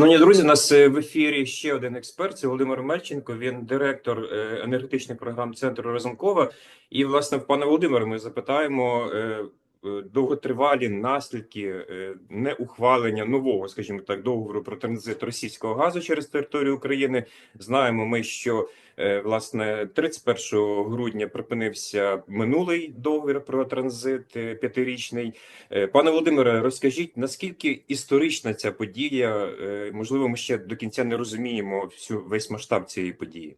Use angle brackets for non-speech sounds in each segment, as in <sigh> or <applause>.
Шановні друзі, у нас е, в ефірі ще один експерт. Це Володимир Мельченко. Він директор е, енергетичних програм центру Разумкова. І, власне, пане Володимире, ми запитаємо е, довготривалі наслідки неухвалення нового, скажімо так, договору про транзит російського газу через територію України. Знаємо ми, що власне 31 грудня припинився минулий договір про транзит е, п'ятирічний. Е, Пане Володимире, розкажіть, наскільки історична ця подія? Е, Можливо, ми ще до кінця не розуміємо всю весь масштаб цієї події.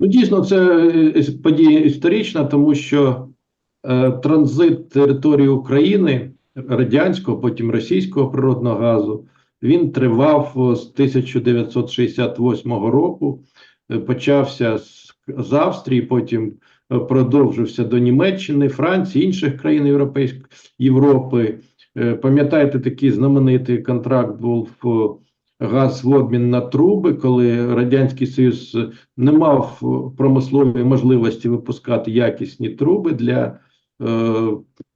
Ну, дійсно, це е, подія історична, тому що е, транзит території України, радянського, потім російського природного газу, він тривав е, з 1968 року. Е, Почався з, з Австрії, потім е, продовжився до Німеччини, Франції, інших країн Європейської Європи. Е, Пам'ятаєте, такий знаменитий контракт був газ в обмін на труби, коли Радянський Союз не мав промислової можливості випускати якісні труби для е,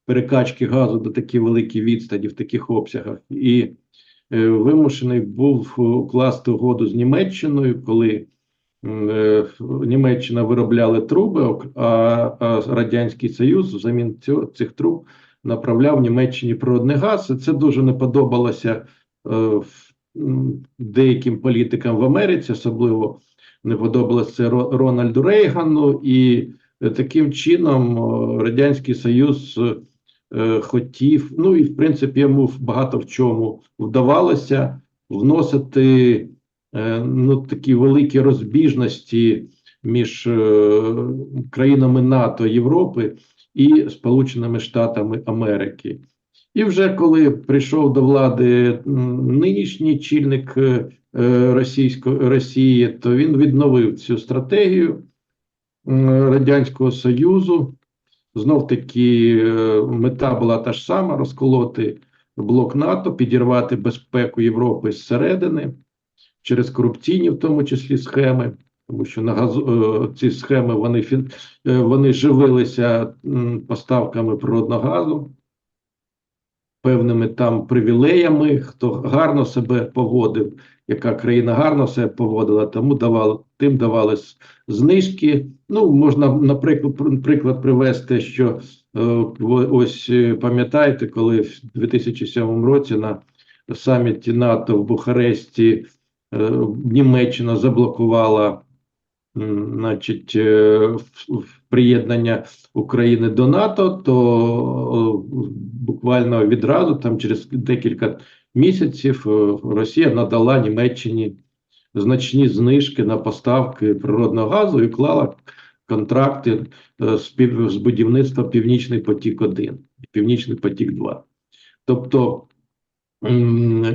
перекачки газу до такі великі відстані в таких обсягах, і е, вимушений був укласти угоду з Німеччиною, коли Німеччина виробляли труби, а, Радянський Союз взамін цих труб направляв Німеччині природний газ. Це дуже не подобалося е, деяким політикам в Америці, особливо не подобалося Рональду Рейгану, і е, таким чином Радянський Союз е, хотів, ну і в принципі йому багато в чому вдавалося вносити е, ну, такі великі розбіжності між е, країнами НАТО Європи і Сполученими Штатами Америки. І вже коли прийшов до влади нинішній чільник е, е, Російської Росії, то він відновив цю стратегію Радянського Союзу. Знов таки е, мета була та ж сама: розколоти блок НАТО, підірвати безпеку Європи зсередини через корупційні, в тому числі схеми, тому що на газу е, ці схеми вони е, вони живилися поставками природного газу певними там привілеями, хто гарно себе поводив, яка країна гарно себе поводила, тому давали, тим давались знижки. Ну, можна, наприклад, приклад привести, що е, ось пам'ятаєте, коли в 2007 році на саміті НАТО в Бухаресті Німеччина заблокувала значить, е, приєднання України до НАТО, то буквально відразу, там через декілька місяців, е, Росія надала Німеччині значні знижки на поставки природного газу і клала контракти е, з, пів, з будівництва Північний потік 1 Північний потік 2. Тобто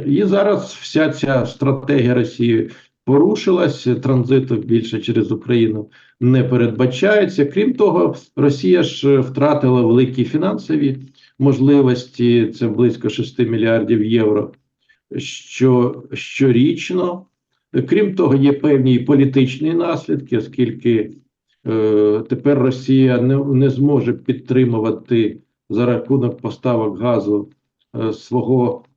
і зараз вся ця стратегія Росії порушилась, транзиту більше через Україну не передбачається. Крім того, Росія ж втратила великі фінансові можливості, це близько 6 мільярдів євро що, щорічно. Крім того, є певні політичні наслідки, оскільки е, тепер Росія не, не зможе підтримувати за рахунок поставок газу е, свого, е,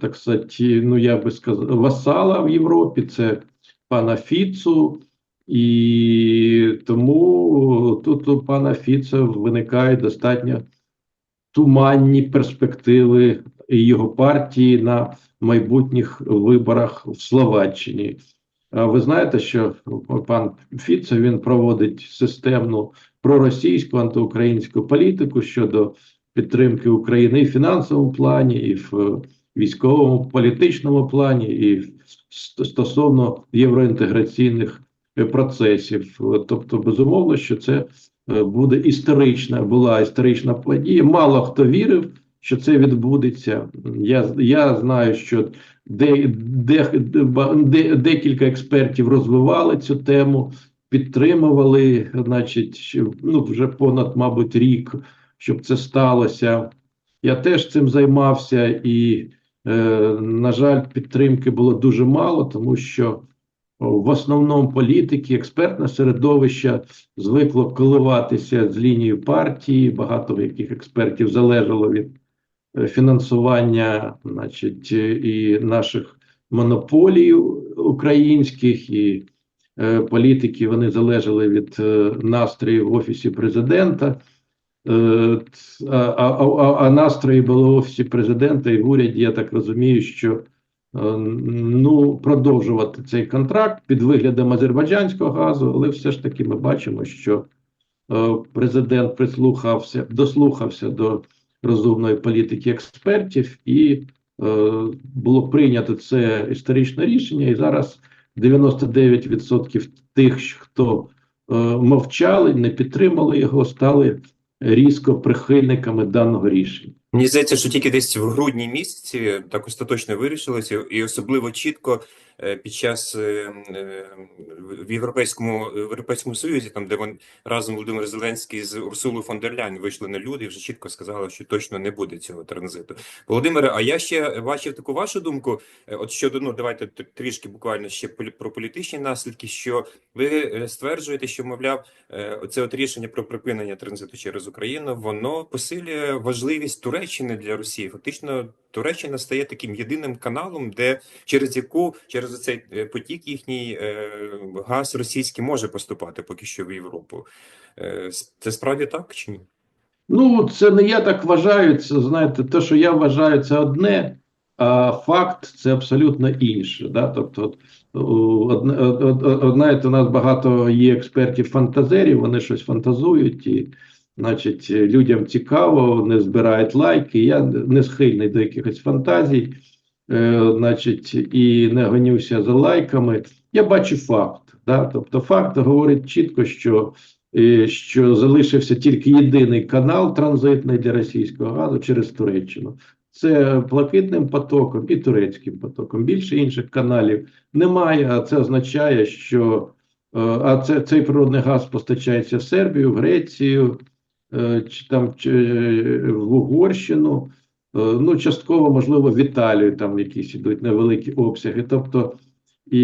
так сказати, ну я би сказав, васала в Європі, це пана Фіцу. І тому тут у пана Фіца виникають достатньо туманні перспективи його партії на майбутніх виборах в Словаччині. Ви знаєте, що пан Фіцо він проводить системну проросійську антиукраїнську політику щодо підтримки України і в фінансовому плані, і в військовому політичному плані, і стосовно євроінтеграційних е, процесів. Тобто, безумовно, що це е, буде історична, була історична подія. Мало хто вірив, що це відбудеться. Я, я знаю, що де, де, де, декілька експертів розвивали цю тему, підтримували, значить, ну, вже понад, мабуть, рік, щоб це сталося. Я теж цим займався, і, на жаль, підтримки було дуже мало, тому що в основному політики, експертне середовище звикло коливатися з лінією партії. Багато яких експертів залежало від е, фінансування, значить, е, і наших монополію українських і е, політики вони залежали від е, настроїв в офісі президента. Е, а, а, а, настрої були в офісі президента і в уряді, я так розумію, що е, ну, продовжувати цей контракт під виглядом азербайджанського газу, але все ж таки ми бачимо, що е, президент прислухався, дослухався до розумної політики експертів, і було прийнято це історичне рішення. І зараз 99% тих, хто мовчали, не підтримали його, стали різко прихильниками даного рішення. Мені здається, що тільки десь в грудні місяці так остаточно вирішилося, і особливо чітко під час е, е, в Європейському в Європейському Союзі, там де він разом Володимир Зеленський з Урсулою фон дер Ляйн вийшли на люди і вже чітко сказали, що точно не буде цього транзиту. Володимире, а я ще бачив таку вашу думку. е, От щодо ну давайте трішки буквально ще про політичні наслідки. Що ви е, стверджуєте, що мовляв, е, оце от рішення про припинення транзиту через Україну, воно посилює важливість Туреччини для Росії. Фактично, Туреччина стає таким єдиним каналом, де через яку через цей потік їхній е, газ російський може поступати поки що в Європу. Е, Це справді так чи ні? Ну, це не я так вважаю. Це знаєте, те, що я вважаю, це одне, а факт це абсолютно інше. Да? Тобто, от, о, одне, од- од- од- знаєте, у нас багато є експертів-фантазерів, вони щось фантазують, і, значить, людям цікаво, вони збирають лайки. Я не схильний до якихось фантазій, е, значить, і не гонюся за лайками. Я бачу факт. Да? Тобто, факт говорить чітко, що і що залишився тільки єдиний канал транзитний для російського газу через Туреччину. Це Блакитним потоком і турецьким потоком. Більше інших каналів немає. А це означає, що е, а це цей природний газ постачається в Сербію, в Грецію, е, чи там е, в Угорщину. е, Ну, частково, можливо, в Італію там якісь ідуть невеликі обсяги. Тобто і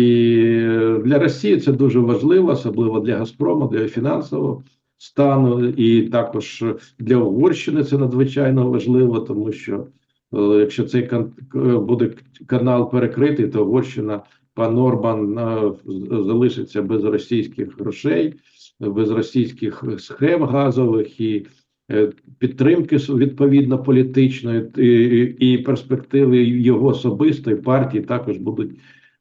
для Росії це дуже важливо, особливо для Газпрому, для фінансового стану, і також для Угорщини це надзвичайно важливо, тому що е, якщо цей буде канал перекритий, то Угорщина, пан Орбан е, залишиться без російських грошей, без російських схем газових і е, підтримки відповідно політичної і, і- перспективи його особистої партії також будуть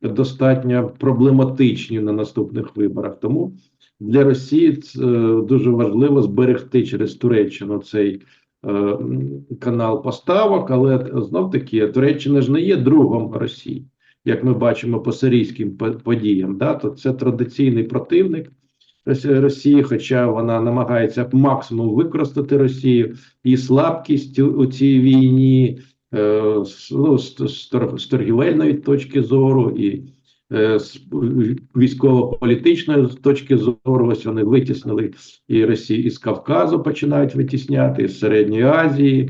достатньо проблематичні на наступних виборах. Тому для Росії це е, дуже важливо зберегти через Туреччину цей е, канал поставок, але знов таки Туреччина ж не є другом Росії, як ми бачимо по сирійським по- подіям. Да? То це традиційний противник Росії, хоча вона намагається максимум використати Росію і слабкість у, цій війні е, з, ну, з, з, тор- з торгівельної точки зору і е, з військово-політичної точки зору. Ось вони витіснили і Росію із Кавказу починають витісняти, із Середньої Азії,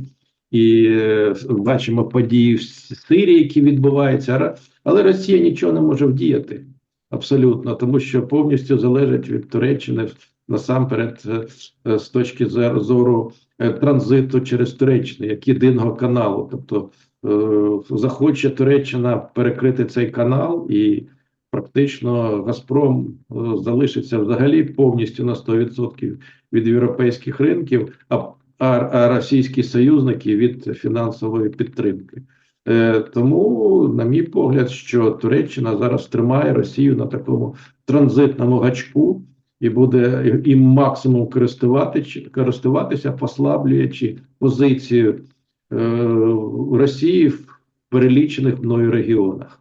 і е, бачимо події в Сирії, які відбуваються. Але Росія нічого не може вдіяти абсолютно, тому що повністю залежить від Туреччини насамперед е, е, з точки зору е, транзиту через Туреччину як єдиного каналу. Тобто захоче Туреччина перекрити цей канал, і практично Газпром залишиться взагалі повністю на 100% від європейських ринків, а, а російські союзники від фінансової підтримки. Е, тому, на мій погляд, що Туреччина зараз тримає Росію на такому транзитному гачку і буде їм максимум користувати, користуватися, послаблюючи позицію е, Росії в перелічених мною регіонах.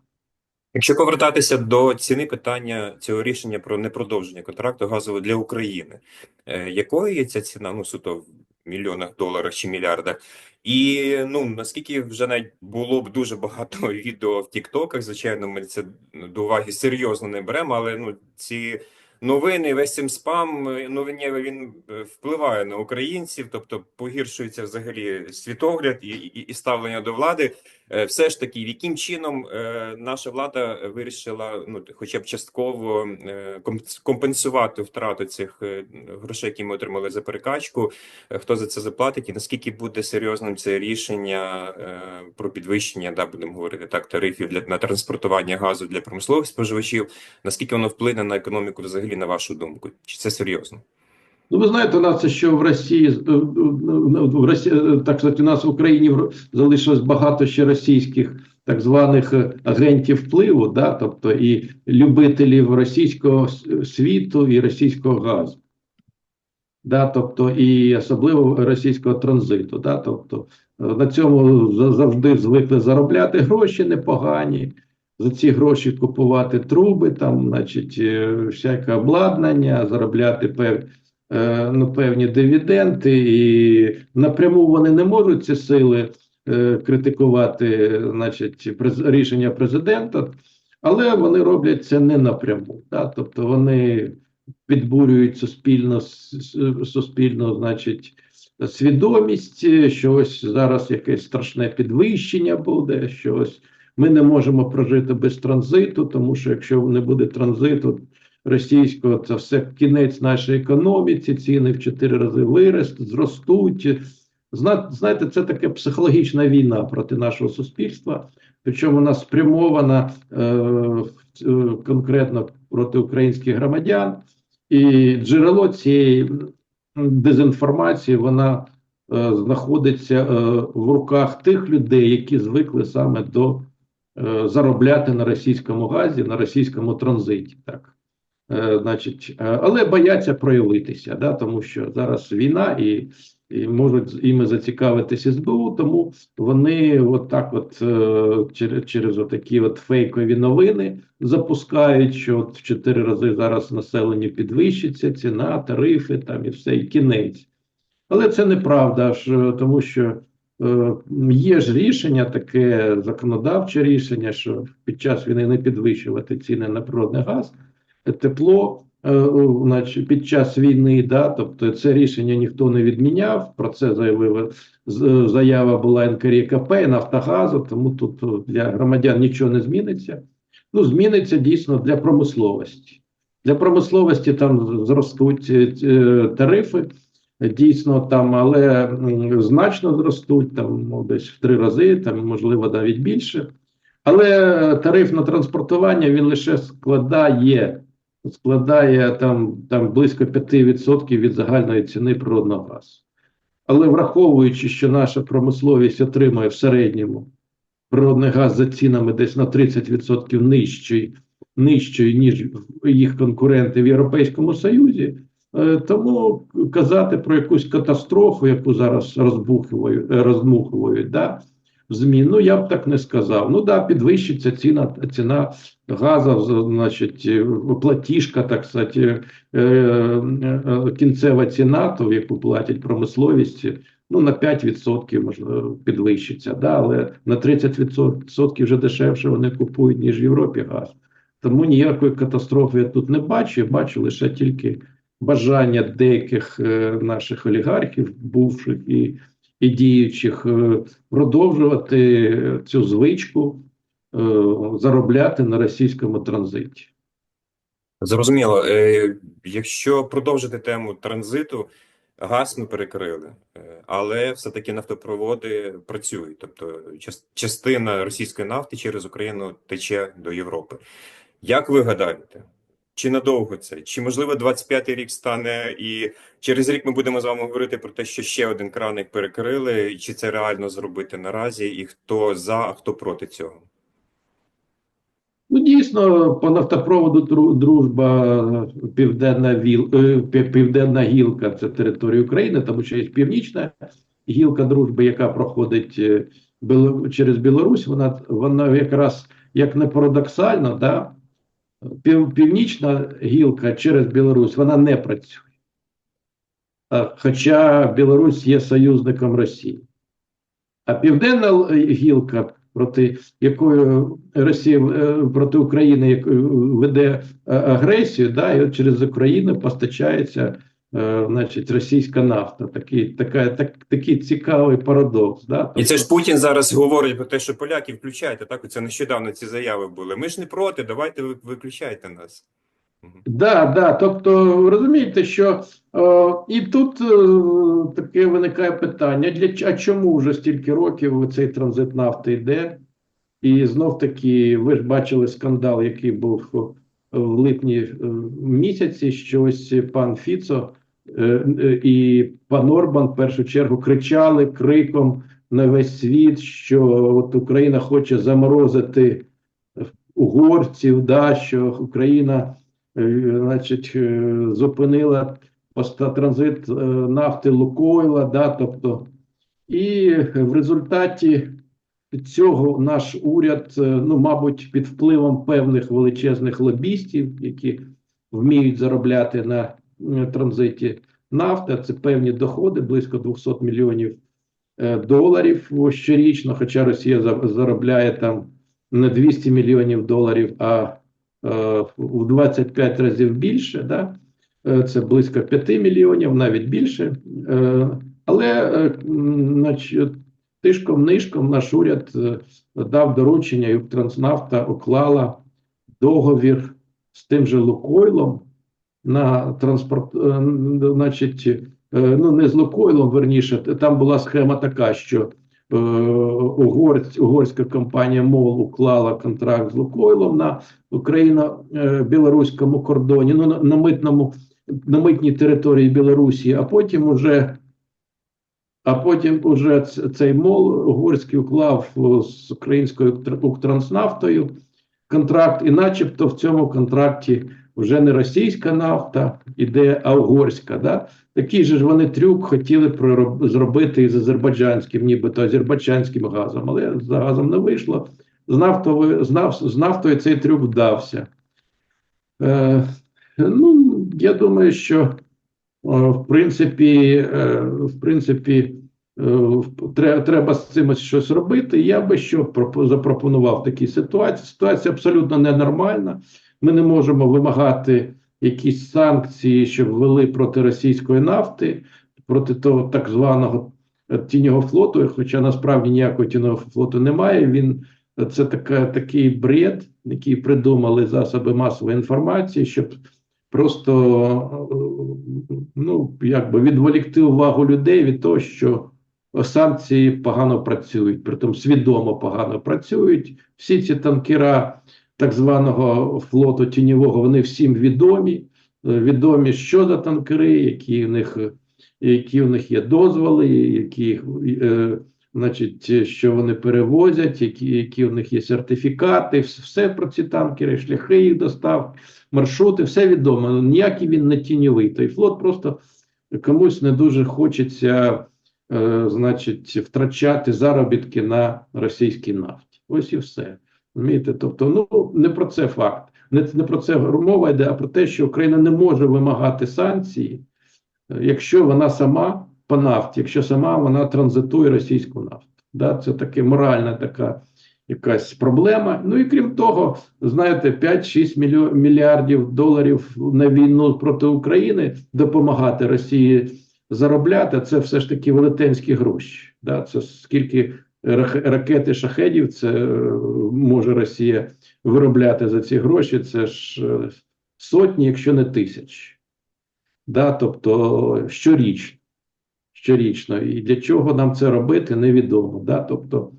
Якщо повертатися до ціни питання цього рішення про непродовження контракту газового для України, е, якою є ця ціна? Ну, суто мільйонах доларів чи мільярдах? І ну наскільки вже навіть було б дуже багато <laughs> відео в Тіктоках, звичайно, ми це до уваги серйозно не беремо, але ну ці новини, весь цим спам е, новинєвий, він е, впливає на українців, тобто погіршується взагалі світогляд і, і, і ставлення до влади. Е, Все ж таки, яким чином наша влада вирішила, ну хоча б частково комп- компенсувати втрату цих грошей, які ми отримали за перекачку? Хто за це заплатить, і наскільки буде серйозним це рішення про підвищення, да, будемо говорити так, тарифів для на транспортування газу для промислових споживачів? Наскільки воно вплине на економіку взагалі, на вашу думку? Чи це серйозно? Ну, ви знаєте, у нас ще в Росії, в Росії, так сказати, у нас в Україні залишилось багато ще російських так званих агентів впливу, да, тобто і любителів російського світу і російського газу. Да, тобто і особливо російського транзиту. Да, тобто на цьому завжди звикли заробляти гроші непогані. За ці гроші купувати труби, там, значить, е, всяке обладнання, заробляти пев, е, ну, певні дивіденди, і напряму вони не можуть ці сили е, критикувати, значить, рішення президента, але вони роблять це не напряму. Да? Тобто вони підбурюють суспільно, с- с- значить, свідомість, що ось зараз якесь страшне підвищення буде, що ось ми не можемо прожити без транзиту, тому що якщо не буде транзиту російського, це все кінець нашій економіці, ціни в чотири рази вирост, зростуть. Зна- Знаєте, це таке психологічна війна проти нашого суспільства, причому вона спрямована е, е, конкретно проти українських громадян, і джерело цієї дезінформації вона е, знаходиться е, в руках тих людей, які звикли саме до заробляти на російському газі, на російському транзиті. Так. Е, значить, е, але бояться проявитися, да, тому що зараз війна і, і можуть іми зацікавитися СБУ, тому вони от так от е, через, через отакі от фейкові новини запускають, що от в чотири рази зараз населення підвищиться, ціна, тарифи там і все, і кінець. Але це неправда, тому що е, є ж рішення, таке законодавче рішення, що під час війни не підвищувати ціни на природний газ, тепло, е, значить, під час війни, да, тобто це рішення ніхто не відміняв. Про це заявила заява була НКРКП, Нафтогазу, тому тут для громадян нічого не зміниться. Ну, зміниться дійсно для промисловості. Для промисловості там зростуть е, е, тарифи. Дійсно, там, але значно зростуть, там ну, десь в три рази, там можливо навіть більше. Але тариф на транспортування він лише складає, складає там, там близько 5% від загальної ціни природного газу. Але враховуючи, що наша промисловість отримує в середньому природний газ за цінами десь на 30% нижчий, нижчий, ніж їх конкуренти в Європейському Союзі, тому казати про якусь катастрофу, яку зараз розбухують, е, роздмухують, да, в ЗМІ, ну я б так не сказав. Ну да, підвищиться ціна, ціна газу, значить, е, платіжка, так сказати, е, е, кінцева ціна, то, яку платять промисловість, ну на 5% можливо підвищиться, да, але на 30% вже дешевше вони купують, ніж в Європі газ. Тому ніякої катастрофи я тут не бачу, я бачу лише тільки бажання деяких е, наших олігархів, бувших і, і діючих, е, продовжувати цю звичку е, заробляти на російському транзиті. Зрозуміло. Якщо продовжити тему транзиту, газ ми перекрили, але все-таки нафтопроводи працюють. Тобто частина російської нафти через Україну тече до Європи. Як ви гадаєте, чи надовго це? Чи можливо 25-й рік стане і через рік ми будемо з вами говорити про те, що ще один краник перекрили, і чи це реально зробити наразі, і хто за, а хто проти цього? Ну, дійсно, по нафтопроводу «Дру- дружба Південна Віл, е, Південна гілка це територія України, тому що є північна гілка дружби, яка проходить е, через Білорусь. Вона, вона якраз як не парадоксально, да, північна гілка через Білорусь вона не працює. Хоча Білорусь є союзником Росії. А південна гілка, проти якої Росія е, проти України веде е, агресію, да, і через Україну постачається е, значить, російська нафта. Такий, така, так, такий цікавий парадокс. Да? І це Тобто- ж Путін зараз говорить про те, що поляки включайте. Так, оце нещодавно ці заяви були. Ми ж не проти, давайте ви виключайте нас. Да, да. Тобто, розумієте, що е, і тут е, таке виникає питання: для а чому вже стільки років цей транзит нафти йде? І знов таки, ви ж бачили скандал, який був в липні е, місяці, що ось пан Фіцо е, е, і пан Орбан в першу чергу кричали криком на весь світ, що от Україна хоче заморозити угорців, да, що Україна е, значить, е, зупинила транзит е, нафти Лукойла, да, тобто, і в результаті цього наш уряд, е, ну, мабуть, під впливом певних величезних лобістів, які вміють заробляти на е, транзиті нафти, це певні доходи, близько 200 мільйонів е, доларів щорічно, хоча Росія за- заробляє там не 200 мільйонів доларів, а е, в 25 разів більше, да? Е, це близько 5 мільйонів, навіть більше. Е, але е, тишком нишком наш уряд е, дав доручення, і Укртранснафта уклала договір з тим же Лукойлом на транспорт, е, значить, е, ну не з Лукойлом, верніше, там була схема така, що е, угорць, угорська компанія МОЛ уклала контракт з Лукойлом на україно-білоруському кордоні, ну на, на митному на митній території Білорусі, а потім уже а потім уже цей мол угорський уклав з українською Укр- Укртранснафтою контракт, і начебто в цьому контракті вже не російська нафта іде, а угорська. Да? Такий же ж вони трюк хотіли пророб- зробити із азербайджанським, нібито азербайджанським газом, але з газом не вийшло. З нафтовою, з, наф, з нафтою цей трюк вдався. Е, ну, я думаю, що е, в принципі, е, в принципі, е, треба з цим щось робити. Я би що пропо- запропонував в такій ситуації. Ситуація абсолютно ненормальна. Ми не можемо вимагати якісь санкції, щоб ввели проти російської нафти, проти того так званого тіньового флоту, хоча насправді ніякого тіньового флоту немає. Він це така, такий бред, який придумали засоби масової інформації, щоб просто ну, якби відволікти увагу людей від того, що санкції погано працюють, притом свідомо погано працюють. Всі ці танкера так званого флоту тіньового, вони всім відомі. Е, Відомі, що за танкери, які в них, які в них є дозволи, які, е, значить, що вони перевозять, які, які в них є сертифікати, все про ці танкери, шляхи їх достав, маршрути, все відомо. Ніякий він не тіньовий. Той флот просто комусь не дуже хочеться, е, значить, втрачати заробітки на російській нафті. Ось і все. Розумієте? Тобто, ну не про це факт. Не, не про це мова йде, а про те, що Україна не може вимагати санкції, е, якщо вона сама по нафті, якщо сама вона транзитує російську нафту. Да, це таке моральна така якась проблема. Ну і крім того, знаєте, 5-6 мільйо- мільярдів доларів на війну проти України допомагати Росії заробляти. Це все ж таки велетенські гроші. Да, це скільки ракети шахедів це е, може Росія виробляти за ці гроші. Це ж е, сотні, якщо не тисяч. Да, тобто щорічно. Щорічно. І для чого нам це робити, невідомо. Да? Тобто,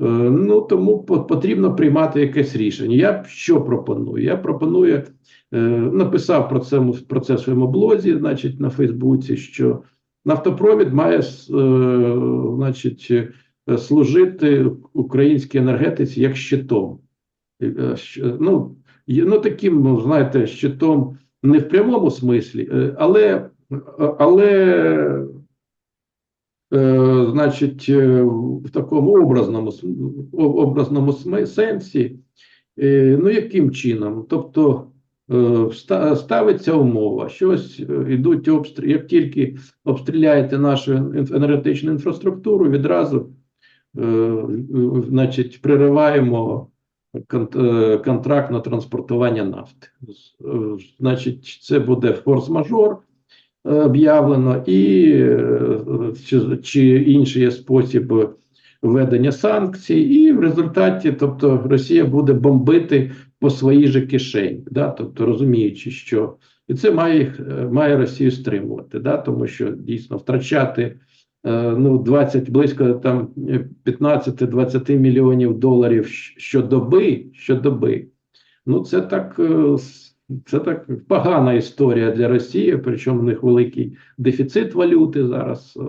е, ну тому потрібно приймати якесь рішення. Я що пропоную? Я пропоную, написав про це, про це в своєму блозі, значить, на Фейсбуці, що нафтопровід має значить, служити українській енергетиці як щитом. Е, Ну, ну таким, ну, знаєте, щитом не в прямому смислі, е, але, але е, значить, е, в такому образному, образному сенсі. Е, Ну, яким чином? Тобто е, ставиться умова, що ось е, йдуть обстріли, як тільки обстріляєте нашу ен- енергетичну інфраструктуру, відразу е, значить, пририваємо е, контракт на транспортування нафти. Е, Значить, це буде форс-мажор, е, об'явлено, і е, чи, чи інший є спосіб введення санкцій, і в результаті, тобто, Росія буде бомбити по своїй же кишені, да? тобто розуміючи, що і це має е, має Росію стримувати, да? тому що дійсно втрачати е, ну 20, близько там е, 15-20 мільйонів доларів щодоби, щодоби. Ну це так. е, Це так погана історія для Росії, причому в них великий дефіцит валюти зараз е,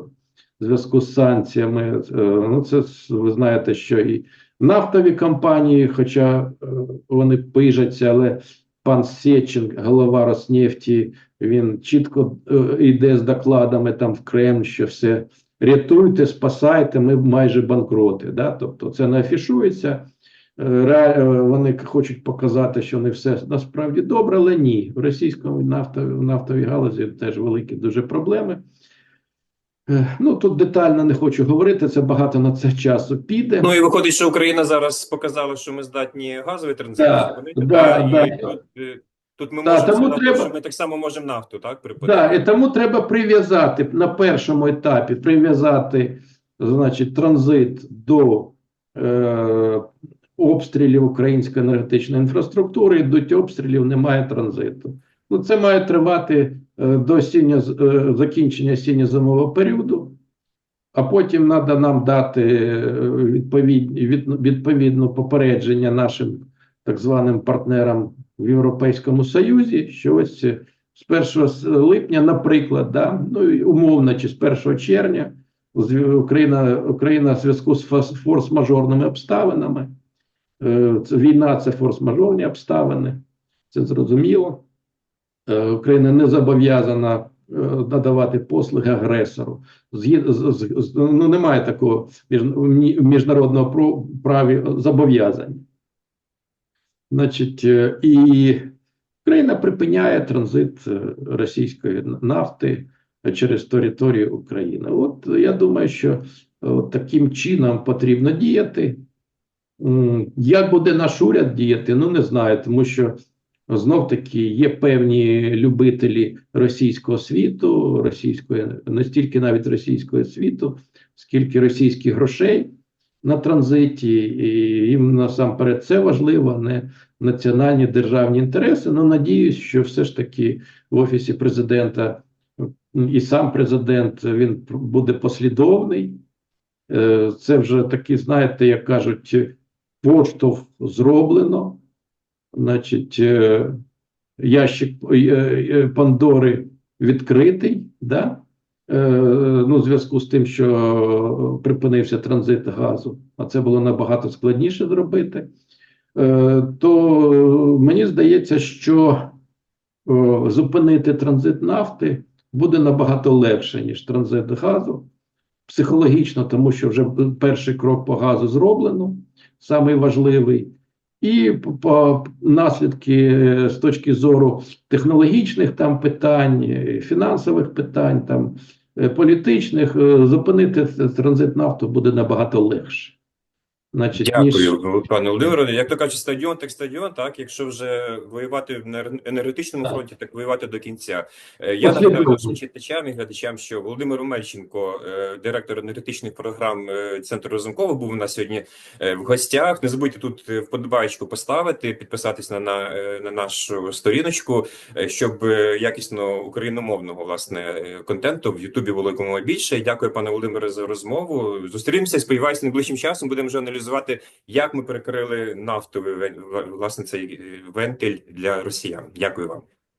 в зв'язку з санкціями. Е, Ну, це ви знаєте, що і нафтові компанії, хоча е, вони пижаться, але пан Сечин, голова Роснефті, він чітко е, йде з докладами там в Кремль, що все рятуйте, спасайте, ми майже банкроти. Да? Тобто це не афішується. Е, е, Вони хочуть показати, що не все насправді добре, але ні. В російському нафтовій, в нафтовій галузі теж великі дуже проблеми. Ну тут детально не хочу говорити, це багато на це часу піде. Ну і виходить, що Україна зараз показала, що ми здатні газовий транзит Да, да, да. тут, е, тут ми Да, можемо тому треба- що ми так само можемо нафту, так, припинити. Да, і тому треба прив'язати на першому етапі прив'язати, значить, транзит до е, обстрілів української енергетичної інфраструктури. Йдуть обстрілів, немає транзиту. Ну, це має тривати е, до осінньо, е, закінчення осінньо-зимового періоду, а потім треба нам дати е, відповідні, від, відповідно попередження нашим так званим партнерам в Європейському Союзі, що ось е, з 1 липня, наприклад, да, ну умовно, чи з 1 червня Україна, Україна в зв'язку з форс-мажорними обставинами. е, Війна це форс-мажорні обставини, це зрозуміло. Е, Україна не зобов'язана надавати послуги агресору. Ну, немає такого міжнародного праві зобов'язань. Значить, е, і Україна припиняє транзит е, російської нафти через територію України. От я думаю, що е, таким чином потрібно діяти. Як буде наш уряд діяти, ну не знаю, тому що знов таки є певні любителі російського світу, російської, не стільки навіть російського світу, скільки російських грошей на транзиті, і їм насамперед це важливо, не національні державні інтереси. Ну, надіюсь, що все ж таки в офісі президента і сам президент він буде послідовний. Е, Це вже такі, знаєте, як кажуть, поштовх зроблено. Значить, е, ящик е, Пандори відкритий, да? Е, ну, зв'язку з тим, що припинився транзит газу, а це було набагато складніше зробити. Е, то мені здається, що зупинити транзит нафти буде набагато легше, ніж транзит газу. Психологічно, тому що вже перший крок по газу зроблено, самий важливий. І по, по наслідки е, з точки зору технологічних там питань, е, фінансових питань, там е, політичних, е, зупинити транзит нафту буде набагато легше. Значить, ніж Дякую, пане Володимире. Як то кажуть, стадіон, так стадіон. Так, якщо вже воювати на енер- енергетичному Так. фронті, так воювати до кінця. Е, Я нагадаю нашим читачам і глядачам, що Володимир Омельченко, е, директор енергетичних програм е, центру Розумкова, був у нас сьогодні в гостях. Не забудьте тут вподобайку поставити, підписатись на, на, на нашу сторіночку, щоб якісно україномовного власне контенту в Ютубі було якомога більше. Дякую, пане Володимире, за розмову. Зустрінемося. Сподіваюся, найближчим часом будемо вже аналізувати, як ми перекрили нафтовий власне цей е, вентиль для росіян. Дякую вам.